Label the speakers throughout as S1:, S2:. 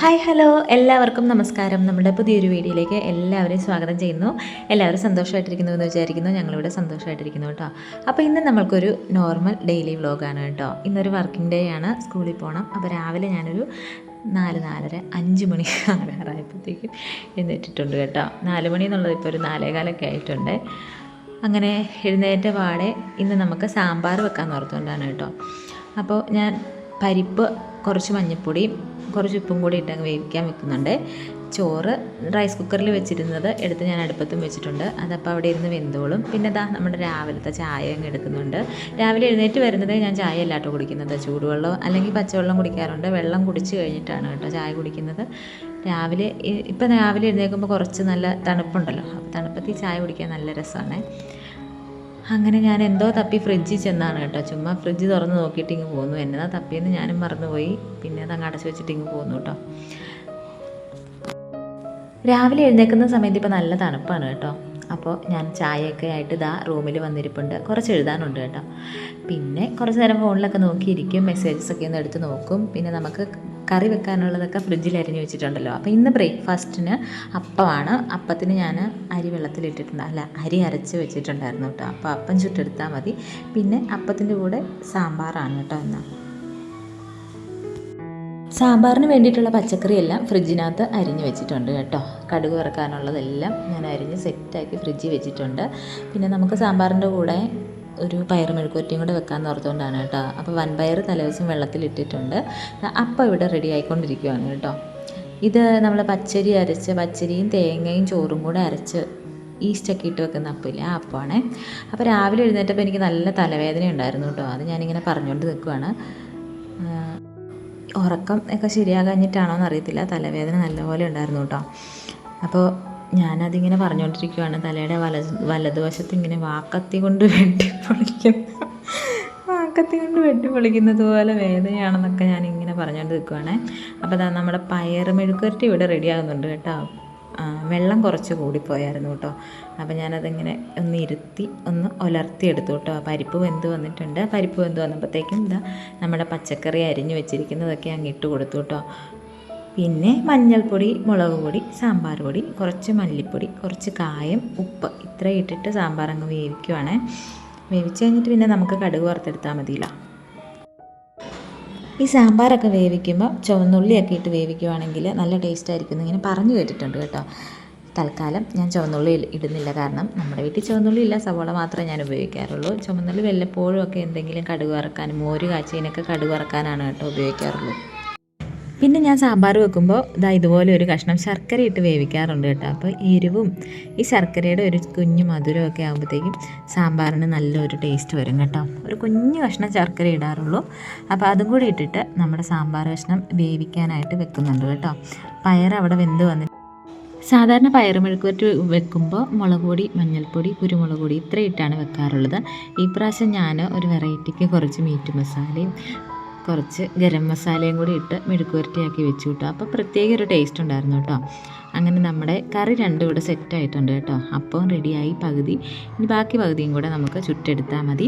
S1: Hi hello. എല്ലാവർക്കും നമസ്കാരം. നമ്മുടെ പുതിയൊരു വീഡിയോയിലേക്ക് എല്ലാവരെയും സ്വാഗതം ചെയ്യുന്നു. എല്ലാവരും സന്തോഷമായിട്ടിരിക്കുന്നു എന്ന് വിചാരിക്കുന്നു. ഞങ്ങളിവിടെ സന്തോഷമായിട്ടിരിക്കുന്നു കേട്ടോ. അപ്പോൾ ഇന്ന് നമ്മൾക്കൊരു നോർമൽ ഡെയിലി വ്ളോഗാണ് കേട്ടോ. ഇന്നൊരു വർക്കിംഗ് ഡേ ആണ്. സ്കൂളിൽ പോകണം അപ്പോൾ രാവിലെ ഞാനൊരു നാല് നാലര അഞ്ച് മണി ആകാറായപ്പോഴത്തേക്കും എഴുന്നേറ്റിട്ടുണ്ട് കേട്ടോ. നാല് മണി എന്നുള്ളത് ഇപ്പോൾ ഒരു നാലേകാലൊക്കെ ആയിട്ടുണ്ട്. അങ്ങനെ എഴുന്നേറ്റ പാടെ ഇന്ന് നമുക്ക് സാമ്പാർ വെക്കാൻ ഓർത്തുകൊണ്ടാണ് കേട്ടോ. അപ്പോൾ ഞാൻ പരിപ്പ് കുറച്ച് മഞ്ഞൾപ്പൊടിയും കുറച്ച് ഉപ്പും കൂടി ഇട്ടങ്ങ് വേവിക്കാൻ വെക്കുന്നുണ്ട്. ചോറ് റൈസ് കുക്കറിൽ വെച്ചിരുന്നത് എടുത്ത് ഞാൻ അടുപ്പത്തും വെച്ചിട്ടുണ്ട്. അതപ്പോൾ അവിടെ ഇരുന്ന് വെന്തോളും. പിന്നെ ഇതാ നമ്മുടെ രാവിലത്തെ ചായ അങ്ങ് എടുക്കുന്നുണ്ട്. രാവിലെ എഴുന്നേറ്റ് വരുന്നത് ഞാൻ ചായ അല്ലാട്ടോ കുടിക്കുന്നത്. ചൂടുവെള്ളം അല്ലെങ്കിൽ പച്ചവെള്ളം കുടിക്കാറുണ്ട്. വെള്ളം കുടിച്ച് കഴിഞ്ഞിട്ടാണ് കേട്ടോ ചായ കുടിക്കുന്നത്. രാവിലെ ഇപ്പം രാവിലെ എഴുന്നേൽക്കുമ്പോൾ കുറച്ച് നല്ല തണുപ്പുണ്ടല്ലോ. അപ്പോൾ തണുപ്പത്തിൽ ചായ കുടിക്കാൻ നല്ല രസമാണ് അങ്ങനെ ഞാൻ എന്തോ തപ്പി ഫ്രിഡ്ജിൽ ചെന്നാണ് കേട്ടോ. ചുമ്മാ ഫ്രിഡ്ജ് തുറന്ന് നോക്കിയിട്ട് ഇങ്ങ് പോന്നു. എന്നതാ തപ്പിയെന്ന് ഞാനും മറന്നുപോയി. പിന്നെ അത് അങ്ങ് അടച്ചു വെച്ചിട്ട് ഇങ്ങ് പോന്നു കേട്ടോ. രാവിലെ എഴുന്നേൽക്കുന്ന സമയത്ത് ഇപ്പോൾ നല്ല തണുപ്പാണ് കേട്ടോ. അപ്പോൾ ഞാൻ ചായയൊക്കെ ആയിട്ട് ഇതാ റൂമിൽ വന്നിരിപ്പുണ്ട്. കുറച്ച് എഴുതാനുണ്ട് കേട്ടോ. പിന്നെ കുറച്ച് നേരം ഫോണിലൊക്കെ നോക്കിയിരിക്കും. മെസ്സേജസ് ഒക്കെ ഒന്ന് എടുത്ത് നോക്കും. പിന്നെ നമുക്ക് കറി വെക്കാനുള്ളതൊക്കെ ഫ്രിഡ്ജിൽ അരിഞ്ഞ് വെച്ചിട്ടുണ്ടല്ലോ. അപ്പോൾ ഇന്ന് ബ്രേക്ക്ഫാസ്റ്റിന് അപ്പമാണ്. അപ്പത്തിന് ഞാൻ അരി വെള്ളത്തിലിട്ടിട്ടുണ്ട്. അല്ല അരി അരച്ച് വെച്ചിട്ടുണ്ടായിരുന്നു കേട്ടോ അപ്പോൾ അപ്പം ചുട്ടെടുത്താൽ മതി. പിന്നെ അപ്പത്തിന്റെ കൂടെ സാമ്പാറാണ് കേട്ടോ എന്നാൽ സാമ്പാറിന് വേണ്ടിയിട്ടുള്ള പച്ചക്കറിയെല്ലാം ഫ്രിഡ്ജിനകത്ത് അരിഞ്ഞ് വെച്ചിട്ടുണ്ട് കേട്ടോ. കടുക് വറക്കാനുള്ളതെല്ലാം ഞാൻ അരിഞ്ഞ് സെറ്റാക്കി ഫ്രിഡ്ജിൽ വെച്ചിട്ടുണ്ട്. പിന്നെ നമുക്ക് സാമ്പാറിന്റെ കൂടെ ഒരു പയർ മെഴുക്കുവരട്ടിയും കൂടെ വെക്കാമെന്ന് ഓർത്തുകൊണ്ടാണ് കേട്ടോ. അപ്പോൾ വൻപയർ തലേദിവസം വെള്ളത്തിലിട്ടിട്ടുണ്ട് അപ്പം ഇവിടെ റെഡി ആയിക്കൊണ്ടിരിക്കുകയാണ് കേട്ടോ. ഇത് നമ്മൾ പച്ചരി അരച്ച് പച്ചരിയും തേങ്ങയും ചോറും കൂടെ അരച്ച് ഈസ്റ്റൊക്കെ ഇട്ട് വെക്കുന്ന അപ്പില്ല അപ്പമാണേ അപ്പോൾ രാവിലെ എഴുന്നേറ്റപ്പോൾ എനിക്ക് നല്ല തലവേദന ഉണ്ടായിരുന്നു കേട്ടോ. അത് ഞാനിങ്ങനെ പറഞ്ഞുകൊണ്ട് നിൽക്കുവാണ് ഉറക്കം ഒക്കെ ശരിയാകാഞ്ഞിട്ടാണോ എന്നറിയത്തില്ല തലവേദന നല്ലപോലെ ഉണ്ടായിരുന്നു കേട്ടോ. അപ്പോൾ ഞാനതിങ്ങനെ പറഞ്ഞുകൊണ്ടിരിക്കുവാണ് തലയുടെ വല വലതുവശത്ത് ഇങ്ങനെ വാക്കത്തി കൊണ്ട് വെട്ടി പൊളിക്കുന്നു വാക്കത്തി കൊണ്ട് വെട്ടി പൊളിക്കുന്നത് പോലെ വേദനയാണെന്നൊക്കെ ഞാനിങ്ങനെ പറഞ്ഞുകൊണ്ട് നിൽക്കുവാണേ അപ്പോൾ അതാ നമ്മുടെ പയർ മെഴുക്കുരട്ടി ഇവിടെ റെഡി ആകുന്നുണ്ട് കേട്ടോ വെള്ളം കുറച്ച് കൂടിപ്പോയായിരുന്നു കേട്ടോ. അപ്പോൾ ഞാനതിങ്ങനെ ഒന്ന് ഇരുത്തി ഒന്ന് ഉലർത്തിയെടുത്തു കേട്ടോ. പരിപ്പ് വെന്ത് വന്നിട്ടുണ്ട്. പരിപ്പ് വെന്ത് വന്നപ്പോഴത്തേക്കും ഇതാ നമ്മുടെ പച്ചക്കറി അരിഞ്ഞു വെച്ചിരിക്കുന്നതൊക്കെ അങ്ങ് ഇട്ട് കൊടുത്തു കേട്ടോ. പിന്നെ മഞ്ഞൾപ്പൊടി മുളക് പൊടി സാമ്പാർ പൊടി കുറച്ച് മല്ലിപ്പൊടി കുറച്ച് കായം ഉപ്പ് ഇത്ര ഇട്ടിട്ട് സാമ്പാർ അങ്ങ് വേവിക്കുവാണ്. വേവിച്ച് കഴിഞ്ഞിട്ട് പിന്നെ നമുക്ക് കടുക് വറുത്തെടുത്താൽ മതിയല്ലോ. ഈ സാമ്പാറൊക്കെ വേവിക്കുമ്പോൾ ചുവന്നുള്ളിയൊക്കെ ഇട്ട് വേവിക്കുവാണെങ്കിൽ നല്ല ടേസ്റ്റ് ആയിരിക്കും ഇങ്ങനെ പറഞ്ഞു കേട്ടിട്ടുണ്ട് കേട്ടോ. തൽക്കാലം ഞാൻ ചുവന്നുള്ളി ഇടുന്നില്ല കാരണം നമ്മുടെ വീട്ടിൽ ചുവന്നുള്ളി ഇല്ല സവോള മാത്രമേ ഞാൻ ഉപയോഗിക്കാറുള്ളൂ. ചുവന്നുള്ളി വല്ലപ്പോഴും ഒക്കെ എന്തെങ്കിലും കടുക് വറക്കാനും മോര് കാച്ചതിനൊക്കെ കടുക് വറക്കാനാണ് കേട്ടോ ഉപയോഗിക്കാറുള്ളൂ. പിന്നെ ഞാൻ സാമ്പാർ വെക്കുമ്പോൾ ഇതാ ഇതുപോലെ ഒരു കഷ്ണം ശർക്കര ഇട്ട് വേവിക്കാറുണ്ട് കേട്ടോ. അപ്പോൾ എരിവും ഈ ശർക്കരയുടെ ഒരു കുഞ്ഞു മധുരമൊക്കെ ആകുമ്പോഴത്തേക്കും സാമ്പാറിന് നല്ലൊരു ടേസ്റ്റ് വരും കേട്ടോ. ഒരു കുഞ്ഞു കഷ്ണം ശർക്കര ഇടാറുള്ളൂ. അപ്പോൾ അതും കൂടി ഇട്ടിട്ട് നമ്മുടെ സാമ്പാർ കഷ്ണം വേവിക്കാനായിട്ട് വെക്കുന്നുണ്ട് കേട്ടോ. പയർ അവിടെ വെന്ത് വന്നിട്ട് സാധാരണ പയർ മെഴുക്കുവരട്ടി വെക്കുമ്പോൾ മുളക് പൊടി മഞ്ഞൾപ്പൊടി കുരുമുളക് പൊടി ഇത്ര ഇട്ടാണ് വെക്കാറുള്ളത്. ഈ പ്രാവശ്യം ഞാൻ ഒരു വെറൈറ്റിക്ക് കുറച്ച് മീറ്റ് മസാലയും കുറച്ച് ഗരം മസാലയും കൂടി ഇട്ട് മെഴുക്കുവരട്ടിയാക്കി വെച്ചു കേട്ടോ അപ്പോൾ പ്രത്യേക ഒരു ടേസ്റ്റ് ഉണ്ടായിരുന്നു കേട്ടോ അങ്ങനെ നമ്മുടെ കറി രണ്ടും ഇവിടെ സെറ്റായിട്ടുണ്ട് കേട്ടോ അപ്പം റെഡിയായി പകുതി. ഇനി ബാക്കി പകുതിയും കൂടെ നമുക്ക് ചുട്ടെടുത്താൽ മതി.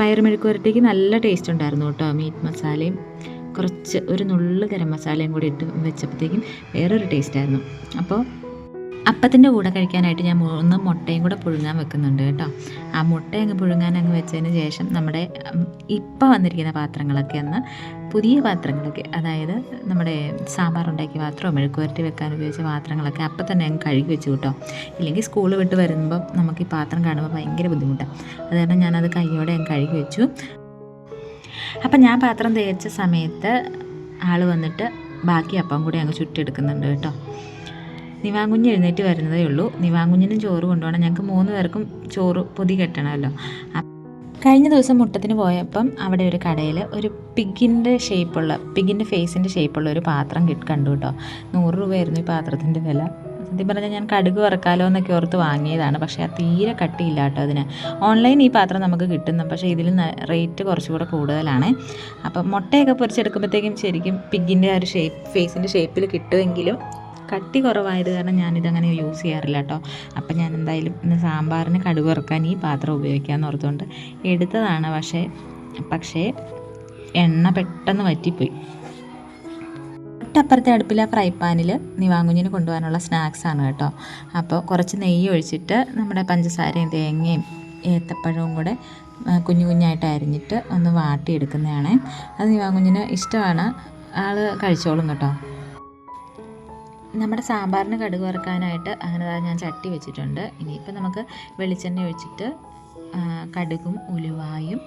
S1: പയർ മെഴുക്കുവരട്ടിക്ക് നല്ല ടേസ്റ്റ് ഉണ്ടായിരുന്നു കേട്ടോ മീറ്റ് മസാലയും കുറച്ച് ഒരു നുള്ളു ഗരം മസാലയും കൂടി ഇട്ട് വെച്ചപ്പോഴത്തേക്കും വേറൊരു ടേസ്റ്റായിരുന്നു അപ്പോൾ അപ്പത്തിന്റെ കൂടെ കഴിക്കാനായിട്ട് ഞാൻ മൂന്ന് മുട്ടയും കൂടെ പുഴുങ്ങാൻ വെക്കുന്നുണ്ട് കേട്ടോ. ആ മുട്ട അങ്ങ് പുഴുങ്ങാൻ അങ്ങ് വെച്ചതിന് ശേഷം നമ്മുടെ ഇപ്പോൾ ഇപ്പം വന്നിരിക്കുന്ന പാത്രങ്ങളൊക്കെ ഒന്ന് പുതിയ പാത്രങ്ങളൊക്കെ അതായത് നമ്മുടെ സാമ്പാർ ഉണ്ടാക്കിയ പാത്രവും മെഴുക്കുവരട്ടി വെക്കാൻ ഉപയോഗിച്ച പാത്രങ്ങളൊക്കെ അപ്പം തന്നെ അങ്ങ് കഴുകി വെച്ചു കേട്ടോ. ഇല്ലെങ്കിൽ സ്കൂൾ വിട്ട് വരുമ്പം നമുക്ക് ഈ പാത്രം കാണുമ്പോൾ ഭയങ്കര ബുദ്ധിമുട്ടാണ് അത് കാരണം ഞാനത് കൈയോടെ അങ്ങ് കഴുകി വെച്ചു. അപ്പം ഞാൻ പാത്രം തേച്ച സമയത്ത് ആൾ വന്നിട്ട് ബാക്കി അപ്പം കൂടി അങ്ങ് ചുറ്റെടുക്കുന്നുണ്ട് കേട്ടോ. നിവാങ്കുഞ്ഞ് എഴുന്നേറ്റ് വരുന്നതേ ഉള്ളൂ. നിവാങ്കുഞ്ഞിനും ചോറ് കൊണ്ടുപോകണം. ഞങ്ങൾക്ക് മൂന്ന് പേർക്കും ചോറ് പൊതി കെട്ടണമല്ലോ. കഴിഞ്ഞ ദിവസം മുട്ടത്തിന് പോയപ്പം അവിടെ ഒരു കടയിൽ ഒരു പിഗിന്റെ ഷേപ്പുള്ള പിഗിന്റെ ഫേസിന്റെ ഷേപ്പുള്ള ഒരു പാത്രം കിട്ടി കണ്ടു കേട്ടോ. നൂറ് രൂപയായിരുന്നു ഈ പാത്രത്തിന്റെ വില. സത്യം പറഞ്ഞാൽ ഞാൻ കടുക് വറക്കാലോ എന്നൊക്കെ ഓർത്ത് വാങ്ങിയതാണ്. പക്ഷേ ആ തീരെ കട്ടിയില്ല കേട്ടോ അതിന്. ഓൺലൈൻ ഈ പാത്രം നമുക്ക് കിട്ടുന്നു പക്ഷേ ഇതിൽ റേറ്റ് കുറച്ചുകൂടെ കൂടുതലാണ്. അപ്പം മുട്ടയൊക്കെ പൊരിച്ചെടുക്കുമ്പോഴത്തേക്കും ശരിക്കും പിഗിന്റെ ആ ഒരു ഷേപ്പ് ഫേസിന്റെ ഷേപ്പിൽ കിട്ടുമെങ്കിലും കട്ടി കുറവായത് കാരണം ഞാനിതങ്ങനെ യൂസ് ചെയ്യാറില്ല കേട്ടോ. അപ്പം ഞാൻ എന്തായാലും ഇന്ന് സാമ്പാറിന് കടുക് വറുക്കാൻ ഈ പാത്രം ഉപയോഗിക്കാമെന്ന് ഓർത്തുകൊണ്ട് എടുത്തതാണ്. പക്ഷേ പക്ഷേ എണ്ണ പെട്ടെന്ന് വറ്റിപ്പോയി. തൊട്ടപ്പുറത്തെ അടുപ്പിലെ ഫ്രൈ പാനിൽ നിവാങ്കുഞ്ഞിന് കൊണ്ടുപോകാനുള്ള സ്നാക്സാണ് കേട്ടോ. അപ്പോൾ കുറച്ച് നെയ്യ് ഒഴിച്ചിട്ട് നമ്മുടെ പഞ്ചസാരയും തേങ്ങയും ഏത്തപ്പഴവും കൂടെ കുഞ്ഞു കുഞ്ഞായിട്ട് അരിഞ്ഞിട്ട് ഒന്ന് വാട്ടിയെടുക്കുന്നതാണ്. അത് നിവാങ്കുഞ്ഞിന് ഇഷ്ടമാണ്. ആൾ കഴിച്ചോളും കേട്ടോ. നമ്മുടെ സാമ്പാറിന് കടുക് വറുക്കാനായിട്ട് അങ്ങനെ ഞാൻ ചട്ടി വെച്ചിട്ടുണ്ട്. ഇനിയിപ്പോൾ നമുക്ക് വെളിച്ചെണ്ണ ഒഴിച്ചിട്ട് കടുകും ഉലുവായും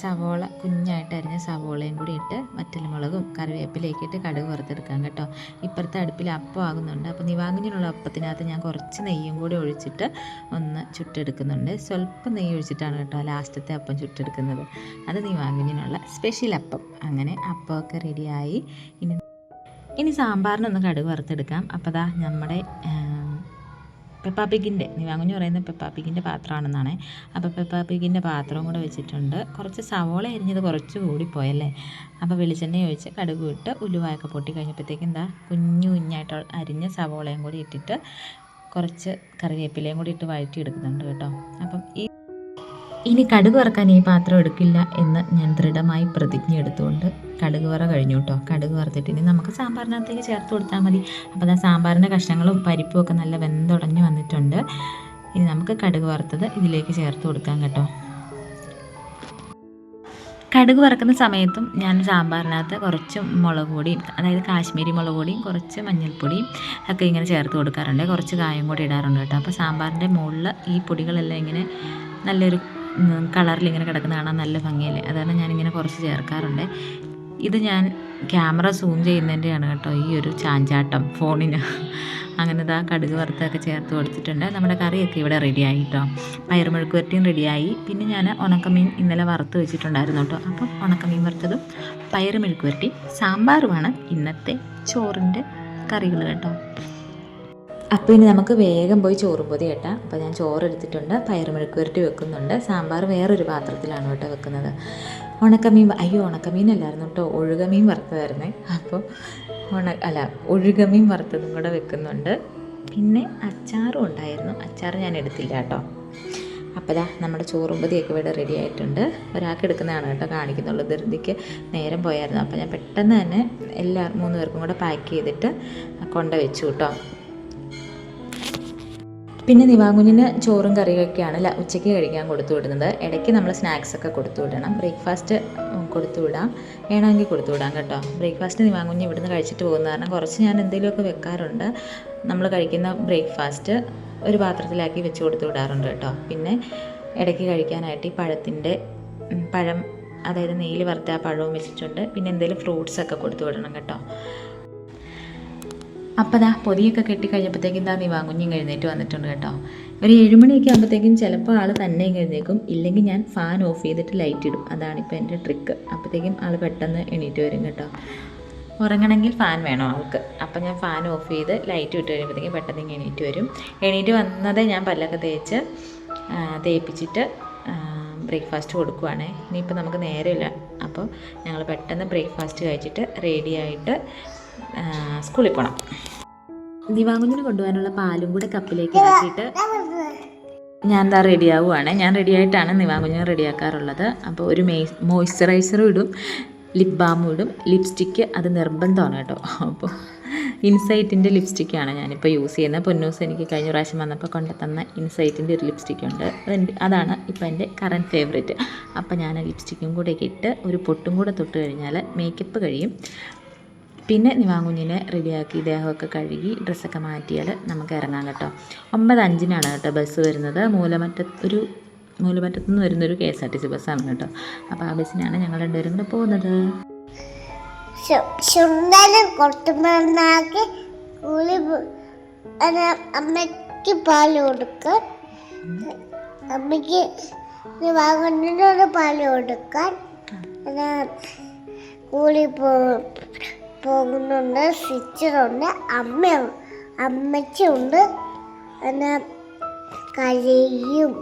S1: സവോള കുഞ്ഞായിട്ട് അരിഞ്ഞ സവോളയും കൂടി ഇട്ട് വറ്റൽമുളകും കറിവേപ്പിലേക്ക് ഇട്ട് കടുക് വറുത്തെടുക്കാം കേട്ടോ. ഇപ്പുറത്തെ അടുപ്പിൽ അപ്പം ആകുന്നുണ്ട്. അപ്പോൾ നിവാങ്ങിനുള്ള അപ്പത്തിനകത്ത് ഞാൻ കുറച്ച് നെയ്യും കൂടി ഒഴിച്ചിട്ട് ഒന്ന് ചുട്ടെടുക്കുന്നുണ്ട്. സ്വല്പം നെയ്യ് ഒഴിച്ചിട്ടാണ് കേട്ടോ ലാസ്റ്റത്തെ അപ്പം ചുട്ടെടുക്കുന്നത്. അത് നിവാങ്ങിനുള്ള സ്പെഷ്യൽ അപ്പം. അങ്ങനെ അപ്പമൊക്കെ റെഡിയായി. ഇനി ഇനി സാമ്പാറിനൊന്ന് കടുക് വറുത്തെടുക്കാം. അപ്പോൾ ദാ നമ്മുടെ പെപ്പാപ്പിക്കിന്റെ നിവാങ്ങുഞ്ഞു പറയുന്ന പെപ്പാപ്പിക്കിന്റെ പാത്രമാണെന്നാണ്. അപ്പോൾ പെപ്പാപ്പിക്കിന്റെ പാത്രവും കൂടെ വെച്ചിട്ടുണ്ട്. കുറച്ച് സവോള അരിഞ്ഞത് കുറച്ച് കൂടിപ്പോയല്ലേ അപ്പോൾ വെളിച്ചെണ്ണ ഒഴിച്ച് കടുക് ഇട്ട് ഉലുവായൊക്കെ പൊട്ടി കഴിഞ്ഞപ്പോഴത്തേക്കും എന്താ കുഞ്ഞു കുഞ്ഞായിട്ട് അരിഞ്ഞ സവോളയും കൂടി ഇട്ടിട്ട് കുറച്ച് കറിവേപ്പിലയും കൂടി ഇട്ട് വഴറ്റി എടുക്കുന്നുണ്ട് കേട്ടോ. അപ്പം ഈ ഇനി കടുക് വറക്കാൻ ഈ പാത്രം എടുക്കില്ല എന്ന് ഞാൻ ദൃഢമായി പ്രതിജ്ഞ എടുത്തുകൊണ്ട് കടുക് വറ കഴിഞ്ഞു കേട്ടോ കടുക് വറുത്തിട്ട് ഇനി നമുക്ക് സാമ്പാറിനകത്തേക്ക് ചേർത്ത് കൊടുത്താൽ മതി. അപ്പോൾ ആ സാമ്പാറിന്റെ കഷ്ണങ്ങളും പരിപ്പും ഒക്കെ നല്ല വെന്തുടഞ്ഞ് വന്നിട്ടുണ്ട്. ഇനി നമുക്ക് കടുക് വറുത്തത് ഇതിലേക്ക് ചേർത്ത് കൊടുക്കാം കേട്ടോ. കടുക് വറക്കുന്ന സമയത്തും ഞാൻ സാമ്പാറിനകത്ത് കുറച്ച് മുളക് പൊടിയും അതായത് കാശ്മീരി മുളക് പൊടിയും കുറച്ച് മഞ്ഞൾപ്പൊടിയും ഒക്കെ ഇങ്ങനെ ചേർത്ത് കൊടുക്കാറുണ്ട്. കുറച്ച് കായം കൂടി ഇടാറുണ്ട് കേട്ടോ. അപ്പോൾ സാമ്പാറിന്റെ മുകളിൽ ഈ പൊടികളെല്ലാം ഇങ്ങനെ നല്ലൊരു കളറിൽ ഇങ്ങനെ കിടക്കുന്ന കാണാൻ നല്ല ഭംഗിയല്ലേ? അതാണ് ഞാനിങ്ങനെ കുറച്ച് ചേർക്കാറുണ്ട്. ഇത് ഞാൻ ക്യാമറ സൂം ചെയ്യുന്നതിന്റെയാണ് കേട്ടോ ഈ ഒരു ചാഞ്ചാട്ടം ഫോണിന്. അങ്ങനെ ഇതാ കടുക് വറുത്തൊക്കെ ചേർത്ത് കൊടുത്തിട്ടുണ്ട്. നമ്മുടെ കറിയൊക്കെ ഇവിടെ റെഡിയായി കേട്ടോ. പയറുമെഴുക്ക് വരട്ടിയും റെഡിയായി. പിന്നെ ഞാൻ ഉണക്കമീൻ ഇന്നലെ വറുത്ത് വെച്ചിട്ടുണ്ടായിരുന്നു കേട്ടോ. അപ്പം ഉണക്കമീൻ വറുത്തതും പയറുമെഴുക്ക് വരട്ടി സാമ്പാറുമാണ് ഇന്നത്തെ ചോറിന്റെ കറികൾ കേട്ടോ. അപ്പോൾ ഇനി നമുക്ക് വേഗം പോയി ചോറും പൊതി കേട്ടാം. അപ്പോൾ ഞാൻ ചോറ് എടുത്തിട്ടുണ്ട് പയറുമെഴുക്ക് വരട്ടി വെക്കുന്നുണ്ട്. സാമ്പാർ വേറൊരു പാത്രത്തിലാണ് കേട്ടോ വെക്കുന്നത്. ഉണക്കമീൻ അയ്യോ ഉണക്കമീനല്ലായിരുന്നു കേട്ടോ. ഒഴുകമീൻ വറുത്തതായിരുന്നേ. അപ്പോൾ ഉണ അല്ല ഒഴുകമീൻ വറുത്തതും കൂടെ വെക്കുന്നുണ്ട്. പിന്നെ അച്ചാറും ഉണ്ടായിരുന്നു. അച്ചാർ ഞാൻ എടുത്തില്ല കേട്ടോ. അപ്പോൾ ദാ നമ്മുടെ ചോറും പൊതിയൊക്കെ ഇവിടെ റെഡി ആയിട്ടുണ്ട്. ഒരാൾക്ക് എടുക്കുന്നതാണ് കേട്ടോ കാണിക്കുന്നുള്ളൂ. ധൃതിക്ക് നേരം പോയായിരുന്നു. അപ്പോൾ ഞാൻ പെട്ടെന്ന് തന്നെ എല്ലാ മൂന്ന് പേർക്കും കൂടെ പാക്ക് ചെയ്തിട്ട് കൊണ്ടുവച്ചു കേട്ടോ. പിന്നെ ദിവാങ്കുഞ്ഞിന് ചോറും കറിയൊക്കെയാണ് ഉച്ചയ്ക്ക് കഴിക്കാൻ കൊടുത്തു വിടുന്നത്. ഇടയ്ക്ക് നമ്മൾ സ്നാക്സ് ഒക്കെ കൊടുത്തു വിടണം. ബ്രേക്ക്ഫാസ്റ്റ് കൊടുത്തു വിടാം. വേണമെങ്കിൽ കൊടുത്തു വിടാം കേട്ടോ. ബ്രേക്ക്ഫാസ്റ്റ് ദിവാങ്കുഞ്ഞ് ഇവിടുന്ന് കഴിച്ചിട്ട് പോകുന്ന കാരണം കുറച്ച് ഞാൻ എന്തെങ്കിലുമൊക്കെ വെക്കാറുണ്ട്. നമ്മൾ കഴിക്കുന്ന ബ്രേക്ക്ഫാസ്റ്റ് ഒരു പാത്രത്തിലാക്കി വെച്ച് കൊടുത്തു വിടാറുണ്ട് കേട്ടോ. പിന്നെ ഇടയ്ക്ക് കഴിക്കാനായിട്ട് ഈ പഴത്തിന്റെ പഴം അതായത് നെയ്യിൽ വറുത്ത ആ പഴവും വെച്ചിട്ടുണ്ട്. പിന്നെ എന്തെങ്കിലും ഫ്രൂട്ട്സ് ഒക്കെ കൊടുത്തു വിടണം കേട്ടോ. അപ്പോൾ ദാ പൊതിയൊക്കെ കെട്ടിക്കഴിഞ്ഞപ്പോഴത്തേക്കും കഴിഞ്ഞപ്പോഴത്തേക്കും നീ വാങ്ങുഞ്ഞും എഴുന്നേറ്റ് വന്നിട്ടുണ്ട് കേട്ടോ. ഒരു ഏഴുമണിയൊക്കെ ആകുമ്പോഴത്തേക്കും ചിലപ്പോൾ ആൾ തന്നെ എഴുന്നേക്കും ഇല്ലെങ്കിൽ ഞാൻ ഫാൻ ഓഫ് ചെയ്തിട്ട് ലൈറ്റ് ഇടും. അതാണിപ്പോൾ എന്റെ ട്രിക്ക് അപ്പോഴത്തേക്കും ആൾ പെട്ടെന്ന് എണീറ്റ് വരും കേട്ടോ. ഉറങ്ങണമെങ്കിൽ ഫാൻ വേണം ആൾക്ക്. അപ്പം ഞാൻ ഫാൻ ഓഫ് ചെയ്ത് ലൈറ്റ് ഇട്ട് കഴിയുമ്പോഴത്തേക്കും പെട്ടെന്ന് എണീറ്റ് വരും. എണീറ്റ് വന്നതേ ഞാൻ പല്ലൊക്കെ തേച്ച് തേപ്പിച്ചിട്ട് ബ്രേക്ക്ഫാസ്റ്റ് കൊടുക്കുവാണേ. ഇനിയിപ്പോൾ നമുക്ക് നേരമില്ല. അപ്പോൾ ഞങ്ങൾ പെട്ടെന്ന് ബ്രേക്ക്ഫാസ്റ്റ് കഴിച്ചിട്ട് റെഡിയായിട്ട് സ്കൂളിൽ പോകണം ദിവാങ്കുഞ്ഞിന് കൊണ്ടുപോകാനുള്ള പാലും കൂടെ കപ്പിലേക്ക് ആക്കിയിട്ട് ഞാൻ എന്താ റെഡി ആവുകയാണ് ഞാൻ റെഡി ആയിട്ടാണ് നിവാങ്കുഞ്ഞിനെ റെഡിയാക്കാറുള്ളത് അപ്പോൾ ഒരു മെയ് മോയ്സ്ചറൈസറും ഇടും ലിപ് ബാമും ഇടും. ലിപ്സ്റ്റിക്ക് അത് നിർബന്ധമാണ് കേട്ടോ. അപ്പോൾ ഇൻസൈറ്റിന്റെ ലിപ്സ്റ്റിക്കാണ് ഞാനിപ്പോൾ യൂസ് ചെയ്യുന്നത്. പൊന്നൂസ് എനിക്ക് കഴിഞ്ഞ പ്രാവശ്യം വന്നപ്പോൾ കൊണ്ടു തന്ന ഇൻസൈറ്റിന്റെ ഒരു ലിപ്സ്റ്റിക് ഉണ്ട്. അതെന്റെ അതാണ് ഇപ്പോൾ എന്റെ കറന്റ് ഫേവറേറ്റ് അപ്പോൾ ഞാൻ ലിപ്സ്റ്റിക്കും കൂടെ ഇട്ട് ഒരു പൊട്ടും കൂടെ തൊട്ട് കഴിഞ്ഞാൽ മേക്കപ്പ് കഴിയും. പിന്നെ നിവാങ്കുഞ്ഞിനെ റെഡിയാക്കി ദേഹമൊക്കെ കഴുകി ഡ്രസ്സൊക്കെ മാറ്റിയാൽ നമുക്ക് ഇറങ്ങാം കേട്ടോ. ഒമ്പത് അഞ്ചിനാണ് കേട്ടോ ബസ് വരുന്നത്. മൂലമറ്റത്ത് ഒരു മൂലമറ്റത്തു നിന്ന് വരുന്നൊരു K S R T C ബസ്സാണ് കേട്ടോ. അപ്പോൾ ആ ബസ്സിനാണ് ഞങ്ങൾ രണ്ടുപേരും കൂടെ പോകുന്നത്.
S2: അമ്മയ്ക്ക് പാൽ കൊടുക്കാൻ അമ്മയ്ക്ക് വാങ്ങുന്നതിനോട് പാൽ കൊടുക്കാൻ കൂടി പോകും പോകുന്നുണ്ട് സിസ്റ്ററുണ്ട് അമ്മ അമ്മച്ചുണ്ട് പിന്നെ കഴിയും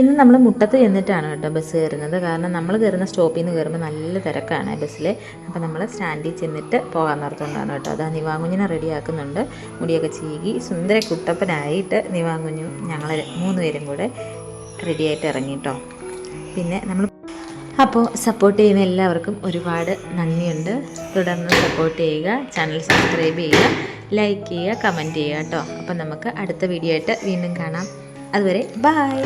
S1: ഇന്ന് നമ്മൾ മുട്ടത്ത് ചെന്നിട്ടാണ് കേട്ടോ ബസ് കയറുന്നത്. കാരണം നമ്മൾ കയറുന്ന സ്റ്റോപ്പിൽ നിന്ന് കയറുമ്പോൾ നല്ല തിരക്കാണ് ബസ്സിൽ അപ്പോൾ നമ്മൾ സ്റ്റാൻഡിൽ ചെന്നിട്ട് പോകാൻ നിർത്തുന്നതാണ് കേട്ടോ. അതാ നിവാങ്കുഞ്ഞിനെ റെഡിയാക്കുന്നുണ്ട്. മുടിയൊക്കെ ചീകി സുന്ദര കുട്ടപ്പനായിട്ട് നിവാങ്കുഞ്ഞും ഞങ്ങൾ മൂന്ന് പേരും കൂടെ റെഡിയായിട്ട് ഇറങ്ങി കേട്ടോ. പിന്നെ നമ്മൾ അപ്പോൾ സപ്പോർട്ട് ചെയ്യുന്ന എല്ലാവർക്കും ഒരുപാട് നന്ദിയുണ്ട്. തുടർന്ന് സപ്പോർട്ട് ചെയ്യുക ചാനൽ സബ്സ്ക്രൈബ് ചെയ്യുക ലൈക്ക് ചെയ്യുക കമന്റ് ചെയ്യുക കേട്ടോ. അപ്പോൾ നമുക്ക് അടുത്ത വീഡിയോ ആയിട്ട് വീണ്ടും കാണാം. അതുവരെ ബായ്